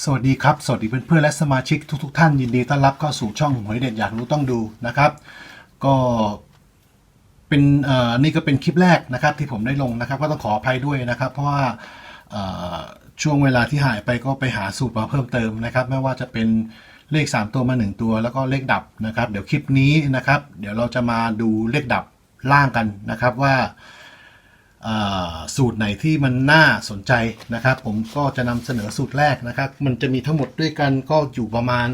สวัสดีครับ สวัสดีเพื่อนๆและสมาชิกทุกๆท่านยินดีต้อนรับเข้าสู่ช่องหวยเด็ดอยากรู้ต้องดูนะครับ ก็เป็นนี่ก็เป็นคลิปแรกนะครับที่ผมได้ลงนะครับ ก็ต้องขออภัยด้วยนะครับ เพราะว่าช่วงเวลาที่หายไปก็ไปหาสูตรมาเพิ่มเติมนะครับ ไม่ว่าจะเป็นเลข 3 ตัวมา 1 ตัว แล้วก็เลขดับนะครับ เดี๋ยวคลิปนี้นะครับ เดี๋ยวเราจะมาดูเลขดับล่างกันนะครับว่า สูตรไหนที่มันน่าสนใจนะครับ ผมก็จะนำเสนอสูตรแรกนะครับ มันจะมีทั้งหมดด้วยกันก็อยู่ประมาณ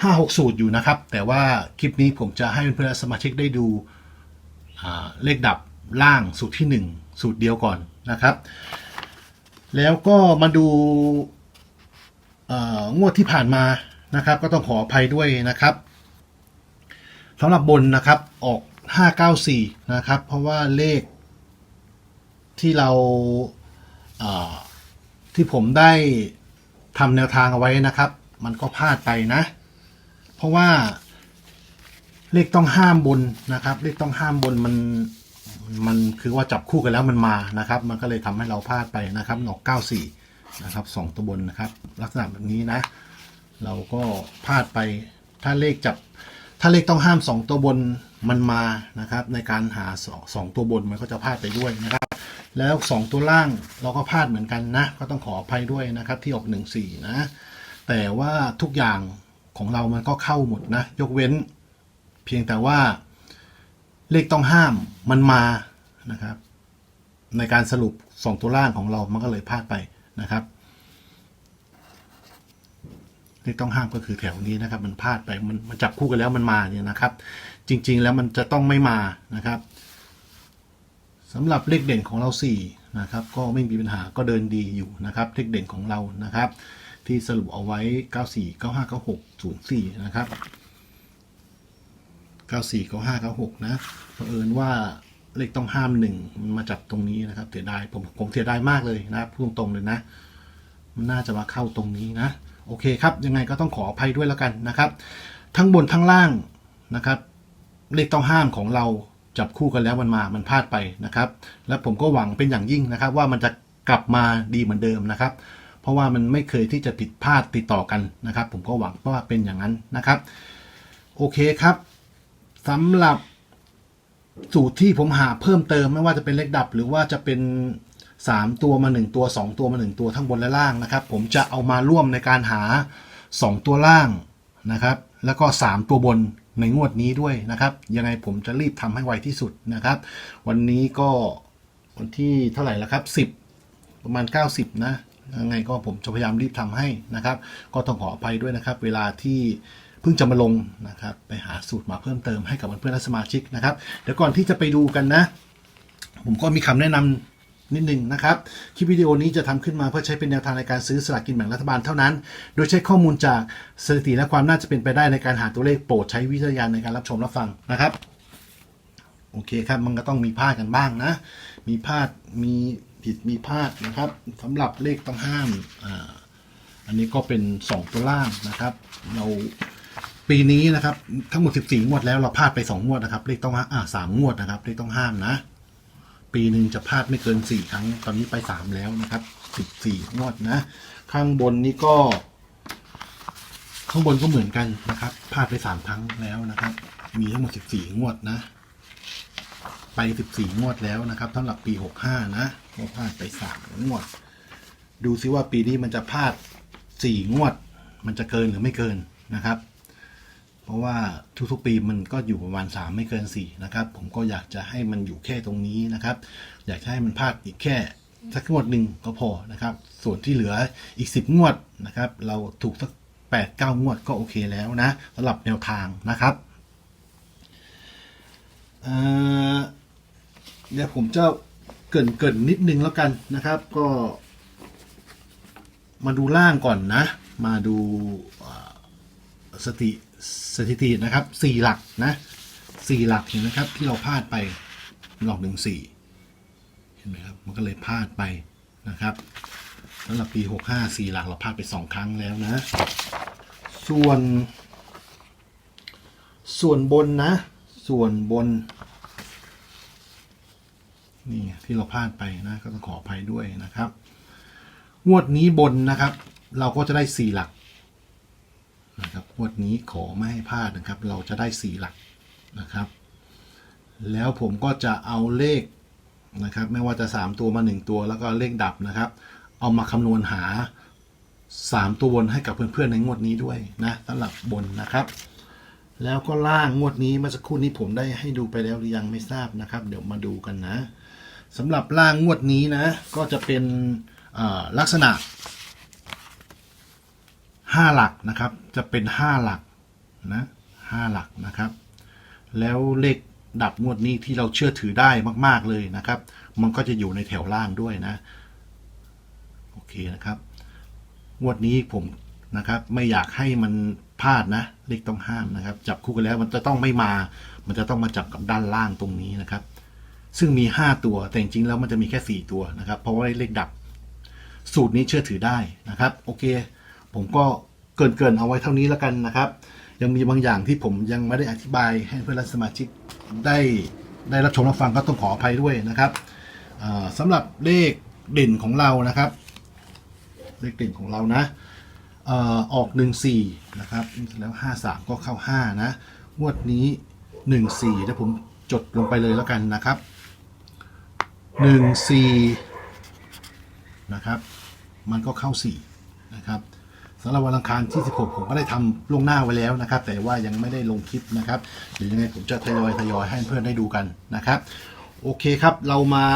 ห้าหกสูตรอยู่นะครับ แต่ว่าคลิปนี้ผมจะให้เพื่อนๆสมาชิกได้ดูเลขดับล่างสูตรที่ 1 สูตรเดียวก่อนนะครับ แล้วก็มาดูงวดที่ผ่านมานะครับ ก็ต้องขออภัยด้วยนะครับสำหรับบนนะครับออก 594 นะครับ เพราะว่าเลขที่เราที่ผมได้ทำแนวทางเอาไว้นะครับ มันก็พลาดไปนะ เพราะว่าเลขต้องห้ามบนนะครับ เลขต้องห้ามบนมันมันคือว่าจับคู่กันแล้วมันมานะครับ มันก็เลยทำให้เราพลาดไปนะครับหนอก94 นะครับสองตัวบนนะครับ ลักษณะแบบนี้นะ เราก็พลาดไปถ้าเลขจับ ถ้าเลขต้องห้าม 2 ตัวบน มันมานะครับในการหาสองตัวบนมันก็จะพลาดไปด้วยนะครับ แล้ว 2 ตัวล่างเราก็พลาดเหมือนกันนะ ก็ต้องขออภัยด้วยนะครับที่ออก 1 4 นะ แต่ว่าทุกอย่างของเรามันก็เข้าหมดนะ ยกเว้น เพียงแต่ว่าเลขต้องห้ามมันมานะครับ ในการสรุป 2 ตัวล่างของเรามันก็เลยพลาดไปนะครับที่ต้องห้ามก็คือแถวนี้นะครับ มันพลาดไปมันมันจับคู่กันแล้วมันมาเนี่ยนะครับ จริง ๆ แล้วมันจะต้องไม่มานะครับสำหรับเลขเด่นของเรา4นะครับก็ไม่มีปัญหาก็เดินดีอยู่นะครับเลขเด่นของเรานะครับ ที่สรุปเอาไว้ 94 95 96 04 นะครับ 94 95 96 นะเผอิญว่าเลขต้องห้ามหนึ่งมันมาจับตรงนี้นะครับเสียดายผมผมเสียดายมากเลยนะพูดตรงๆเลยนะ มันน่าจะมาเข้าตรงนี้นะ โอเคครับ ยังไงก็ต้องขออภัยด้วยแล้วกันนะครับ ทั้งบนทั้งล่างนะครับ เลขต้องห้ามของเราจับคู่กันแล้วมันมา มันพลาดไปนะครับ และผมก็หวังเป็นอย่างยิ่งนะครับ ว่ามันจะกลับมาดีเหมือนเดิมนะครับ เพราะว่ามันไม่เคยที่จะผิดพลาดติดต่อกันนะครับ ผมก็หวังว่าเป็นอย่างนั้นนะครับ โอเคครับสำหรับสูตรที่ผมหาเพิ่มเติมไม่ว่าจะเป็นเลขดับ หรือว่าจะเป็น 3 ตัวมา 1 ตัว 2 ตัวมา 1 ตัวทั้งบนและล่างนะครับ ผมจะเอามาร่วมในการหา 2 ตัวล่างนะครับ แล้วก็ 3 ตัวบน ในงวดนี้ด้วยนะครับ ยังไงผมจะรีบทำให้ไวที่สุดนะครับ วันนี้ก็วันที่เท่าไหร่แล้วครับ 10 ประมาณ 90 นะยังไงก็ผมจะพยายามรีบทำให้นะครับ ก็ต้องขออภัยด้วยนะครับ เวลาที่เพิ่งจะมาลงนะครับ ไปหาสูตรมาเพิ่มเติมให้กับเพื่อนๆและสมาชิกนะครับ เดี๋ยวก่อนที่จะไปดูกันนะ ผมก็มีคำแนะนำ นิดนึงนะครับ คลิปวิดีโอนี้จะทำขึ้นมาเพื่อใช้เป็นแนวทางในการซื้อสลากกินแบ่งรัฐบาลเท่านั้น โดยใช้ข้อมูลจากสถิติและความน่าจะเป็นไปได้ในการหาตัวเลขโปรดใช้วิจารณญาณในการรับชมรับฟังนะครับโอเคครับ มันก็ต้องมีพลาดกันบ้างนะ มีพลาด มีผิด มีพลาดนะครับสำหรับเลขต้องห้ามอ่าอันนี้ก็เป็น 2 ตัวล่างนะครับ เราปีนี้นะครับ ทั้งหมด 14 งวดแล้วเราพลาดไป 2 งวดนะครับ เลขต้องห้ามอ่าสามงวดนะครับ เลขต้องห้ามนะ ปีหนึ่งจะพลาดไม่เกิน 4 ครั้ง ตอนนี้ไป 3 แล้วนะครับ 14 งวดนะ ข้างบนนี้ก็ ข้างบนก็เหมือนกันนะครับพลาดไป 3 ครั้งแล้วนะครับ มีทั้งหมด 14 งวดนะ ไป 14 งวดแล้วนะครับสำหรับปี 65 นะก็พลาดไป 3 งวด ดูซิว่าปีนี้มันจะพลาด 4 งวด มันจะเกินหรือไม่เกินนะครับ ราะว่าทุกๆปีมันก็อยู่ประมาณ 3 ไม่เกิน4นะครับ ผมก็อยากจะให้มันอยู่แค่ตรงนี้นะครับ อยากให้มันพลาดอีกแค่สักงวดหนึ่งก็พอนะครับ ส่วนที่เหลืออีก 10 งวดนะครับ เราถูกสัก8 9 งวดก็โอเคแล้วนะสำหรับแนวทางนะครับเดี๋ยวผมจะเกินเกินนิดนึงแล้วกันนะครับ ก็ มาดูล่างก่อนนะ มาดูอ สถิสถิตินะครับสี่หลักนะสี่หลักเห็นไหมครับ ที่เราพลาดไปหลอกหนึ่งสี่เห็นไหมครับมันก็เลยพลาดไปนะครับสำหรับปีหกห้าสี่หลักเราพลาดไปสองครั้งแล้วนะ ส่วน ส่วนบนนะ ส่วนบนนี่ที่เราพลาดไปนะก็ต้องขออภัยด้วยนะครับ งวดนี้บนนะครับ เราก็จะได้สี่หลัก วดนี้ขอไม่ให้พลาดนะครับ เราจะได้สี่หลักนะครับ แล้วผมก็จะเอาเลขนะครับ ไม่ว่าจะสามตัวมาหนึ่งตัวแล้วก็เลขดับนะครับ เอามาคำนวณหาสามตัวบนให้กับเพื่อนๆในงวดนี้ด้วยนะสำหรับบนนะครับ แล้วก็ล่างงวดนี้เมื่อสักครู่นี้ผมได้ให้ดูไปแล้วหรือยังไม่ทราบนะครับ เดี๋ยวมาดูกันนะสำหรับล่างงวดนี้นะ ก็จะเป็นลักษณะ ห้าหลักนะครับ จะเป็นห้าหลักนะห้าหลักนะครับ แล้วเลขดับงวดนี้ที่เราเชื่อถือได้มาก ๆเลยนะครับ มันก็จะอยู่ในแถวล่างด้วยนะ โอเคนะครับ งวดนี้ผมนะครับ ไม่อยากให้มันพลาดนะ เลขต้องห้ามนะครับ จับคู่กันแล้วมันจะต้องไม่มา มันจะต้องมาจับกับด้านล่างตรงนี้นะครับ ซึ่งมี 5 ตัว แต่จริงๆแล้วมันจะมีแค่ 4 ตัวนะครับ เพราะว่าเลขดับ สูตรนี้เชื่อถือได้นะครับ โอเค ผมก็เกรินๆเอาไว้เท่านี้แล้วกันนะครับ ยังมีบางอย่างที่ผมยังไม่ได้อธิบายให้เพื่อนสมาชิกได้ได้รับชมรับฟังก็ต้องขออภัยด้วยนะครับอ่าสำหรับเลขเด่นของเรานะครับ เลขเด่นของเรานะออออก1 4 นะครับแล้ว 5 3 ก็เข้า 5 นะงวดนี้ 1 4แล้วผมจดลงไปเลยแล้วกันนะครับ 1 4 นะครับ มันก็เข้า 4 นะครับ สำหรับวันอังคารที่ 16 ผมก็ได้ทำล่วงหน้าไว้แล้วนะครับ แต่ว่ายังไม่ได้ลงคลิปนะครับเดี๋ยวยังไงผมจะทยอยทยอยให้เพื่อนได้ดูกันนะครับ โอเคครับเรามา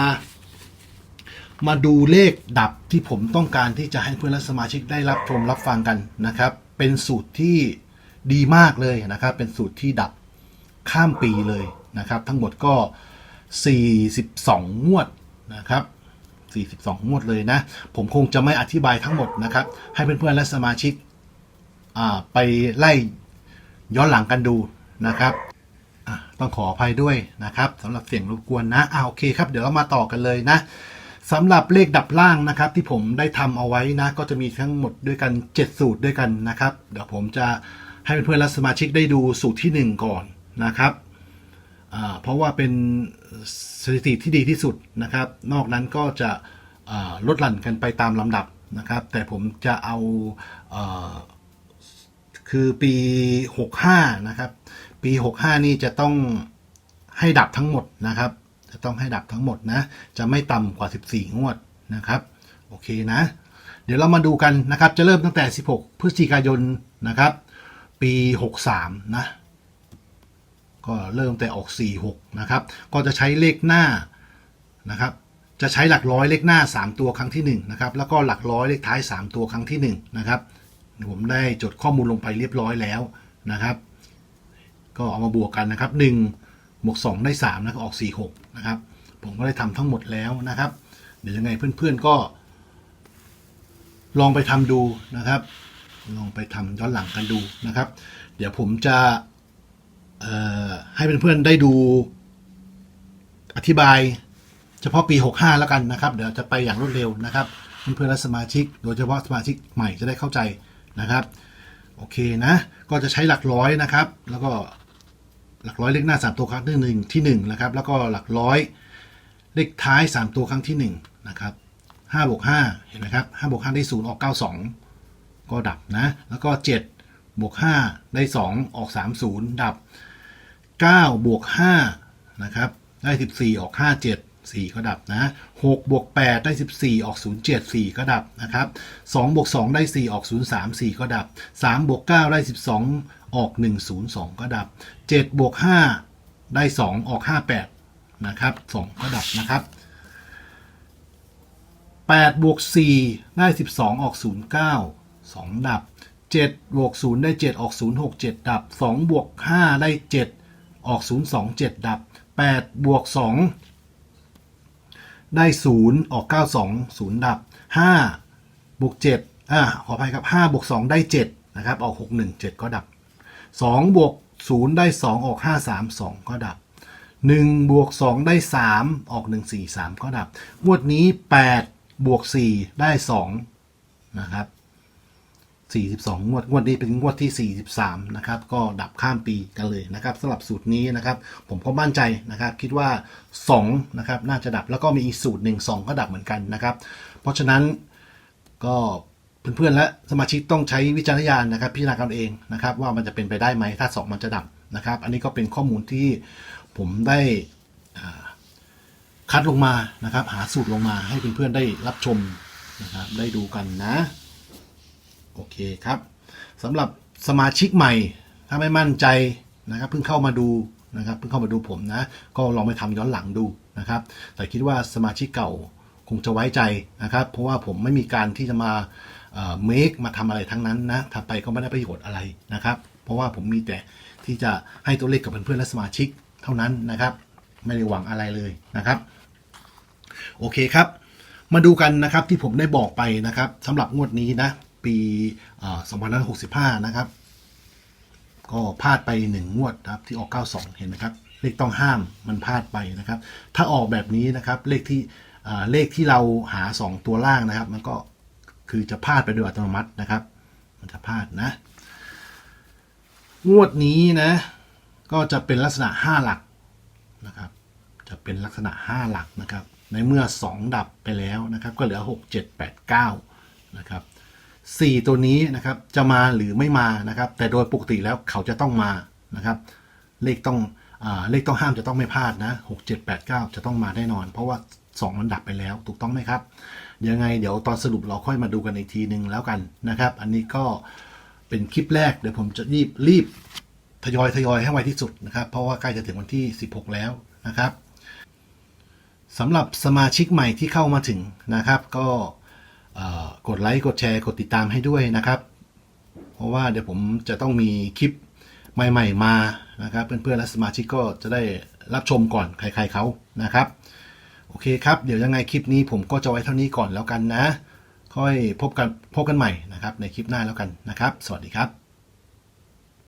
มาดูเลขดับที่ผมต้องการที่จะให้เพื่อนและสมาชิกได้รับชมรับฟังกันนะครับ เป็นสูตรที่ดีมากเลยนะครับ เป็นสูตรที่ดับข้ามปีเลยนะครับ ทั้งหมดก็ 42 งวดนะครับ 42 งวดเลยนะ ผมคงจะไม่อธิบายทั้งหมดนะครับ ให้เพื่อนๆ และสมาชิกไปไล่ย้อนหลังกันดูนะครับ ต้องขออภัยด้วยนะครับสำหรับเสียงรบกวนนะอ่าโอเคครับ เดี๋ยวเรามาต่อกันเลยนะสำหรับเลขดับล่างนะครับ ที่ผมได้ทำเอาไว้นะ ก็จะมีทั้งหมดด้วยกัน 7 สูตรด้วยกันนะครับ เดี๋ยวผมจะให้เพื่อนๆและสมาชิกได้ดูสูตรทีหนึ่1 ก่อนนะครับ เพราะว่าเป็นสถิติที่ดีที่สุดนะครับ นอกนั้นก็จะลดหลั่นกันไปตามลำดับนะครับ แต่ผมจะเอาเอ่อคือปี 65 นะครับ ปี 65 นี่จะต้องให้ดับทั้งหมดนะครับ จะต้องให้ดับทั้งหมดนะ จะไม่ต่ำกว่า 14 งวดนะครับ โอเคนะ เดี๋ยวเรามาดูกันนะครับ จะเริ่มตั้งแต่ 16 พฤศจิกายนนะครับ ปี 63 นะ ก็เริ่มแต่ออก 46 นะครับ ก็จะใช้เลขหน้านะครับ จะใช้หลักร้อยเลขหน้า 3 ตัวครั้งที่1นะครับ แล้วก็หลักร้อยเลขท้าย 3 ตัวครั้งที่1นะครับ ผมได้จดข้อมูลลงไปเรียบร้อยแล้วนะครับ ก็เอามาบวกกันนะครับ1บวก2ได้3นะก็ออก 4 6 นะครับ ผมก็ได้ทำทั้งหมดแล้วนะครับ เดี๋ยวยังไงเพื่อนๆก็ ลองไปทำดูนะครับ ลองไปทำย้อนหลังกันดูนะครับ เดี๋ยวผมจะ ให้เพื่อนๆได้ดูอธิบาย เฉพาะปี 65 แล้วกันนะครับ เดี๋ยวจะไปอย่างรวดเร็วนะครับเพื่อนๆและสมาชิก โดยเฉพาะสมาชิกใหม่จะได้เข้าใจนะครับ โอเคนะ ก็จะใช้หลักร้อยนะครับ แล้วก็หลักร้อยเลขหน้า 3 ตัวครั้งที่หนึ่งที่1นะครับ แล้วก็หลักร้อยเลขท้าย 3 ตัวครั้งที่1นะครับ5บวก5เห็นไหมครับ5บวก5ได้ 0 ออก 92 ก็ดับนะ แล้วก็ 7บวก5ได้ 2 ออก 30 ดับ 9บวก5นะครับได้ 14 ออก 57 4 ก็ดับนะ6บวก8ได้ 14 ออก 07 4 ก็ดับนะครับ2บวก2ได้ 4 ออก 03 4 ก็ดับ3บวก9ได้ 12 ออก 102 ก็ดับ7บวก5ได้ 2 ออก 58 นะครับ 2 ก็ดับนะครับ8บวก4ได้ 12 ออก 09 2 ดับ7บวก0ได้ 7 ออก 06 7 ดับ2บวก5ได้ 7 ออก 02 7 ดับ 8 บวก 2 ได้ 0 ออก 92 0 ดับ 5 บวก 7 อ่า ขออภัยครับ 5 บวก 2 ได้ 7 นะครับ ออก 61 7 ก็ดับ 2 บวก 0 ได้ 2 ออก 53 2 ก็ดับ 1 บวก 2 ได้ 3 ออก 1 4 3 ก็ดับ งวดนี้ 8 บวก 4 ได้ 2 นะครับ 42 งวด งวดนี้เป็นงวดที่ 43 นะครับ ก็ดับข้ามปีกันเลยนะครับสำหรับสูตรนี้นะครับ ผมก็มั่นใจนะครับ คิดว่า 2 นะครับ น่าจะดับ แล้วก็มีอีกสูตรหนึ่ง2ก็ดับเหมือนกันนะครับ เพราะฉะนั้นก็เพื่อนๆและสมาชิกต้องใช้วิจารณญาณนะครับ พิจารณากันเองนะครับ ว่ามันจะเป็นไปได้ไหมถ้าสองมันจะดับนะครับ อันนี้ก็เป็นข้อมูลที่ผมได้คัดลงมานะครับ หาสูตรลงมาให้เพื่อนๆได้รับชมนะครับ ได้ดูกันนะ โอเคครับสำหรับสมาชิกใหม่ ถ้าไม่มั่นใจนะครับเพิ่งเข้ามาดูนะครับเพิ่งเข้ามาดูผมนะ ก็ลองไปทำย้อนหลังดูนะครับ แต่คิดว่าสมาชิกเก่าคงจะไว้ใจนะครับ เพราะว่าผมไม่มีการที่จะมาเมคมาทำอะไรทั้งนั้นนะทำไปก็ไม่ได้ประโยชน์อะไรนะครับ เพราะว่าผมมีแต่ที่จะให้ตัวเลขกับเพื่อนๆและสมาชิกเท่านั้นนะครับ ไม่ได้หวังอะไรเลยนะครับ โอเคครับ มาดูกันนะครับที่ผมได้บอกไปนะครับสำหรับงวดนี้นะ ปีเอ่อ2565 นะครับ ก็พลาดไปหนึ่งวดนะครับที่ออก 92 เห็นไหมครับ เลขต้องห้ามมันพลาดไปนะครับ ถ้าออกแบบนี้นะครับ เลขที่เลขที่เราหา 2 ตัวล่างนะครับ มันก็คือจะพลาดไปโดยอัตโนมัตินะครับ มันจะพลาดนะ งวดนี้นะ ก็จะเป็นลักษณะ 5 หลักนะครับ จะเป็นลักษณะ 5 หลักนะครับ ในเมื่อ 2 ดับไปแล้วนะครับ ก็เหลือ 6 7 8 9 นะครับ 4 ตัวนี้นะครับจะมาหรือไม่มานะครับ แต่โดยปกติแล้วเขาจะต้องมานะครับ เลขต้องอเลขต้องห้ามจะต้องไม่พลาดนะ 6 7 8 9 จะต้องมาแน่นอน เพราะว่า 2 มันดับไปแล้วถูกต้องไหมครับ ยังไงเดี๋ยวตอนสรุปเราค่อยมาดูกันอีกทีหนึ่งแล้วกันนะครับ อันนี้ก็เป็นคลิปแรกเดี๋ยวผมจะรีบรีบทยอยทยอยให้ไวที่สุดนะครับ เพราะว่าใกล้จะถึงวันที่ 16 แล้วนะครับสำหรับสมาชิกใหม่ที่เข้ามาถึงนะครับ ก็ กดไลค์กดแชร์กดติดตามให้ด้วยนะครับ เพราะว่าเดี๋ยวผมจะต้องมีคลิปใหม่ ๆ มานะครับ เพื่อนๆและสมาชิกก็จะได้รับชมก่อนใคร ๆเขานะครับ โอเคครับ เดี๋ยวยังไงคลิปนี้ผมก็จะไว้เท่านี้ก่อนแล้วกันนะ ค่อยพบกันพบกันใหม่นะครับ ในคลิปหน้าแล้วกันนะครับ สวัสดีครับ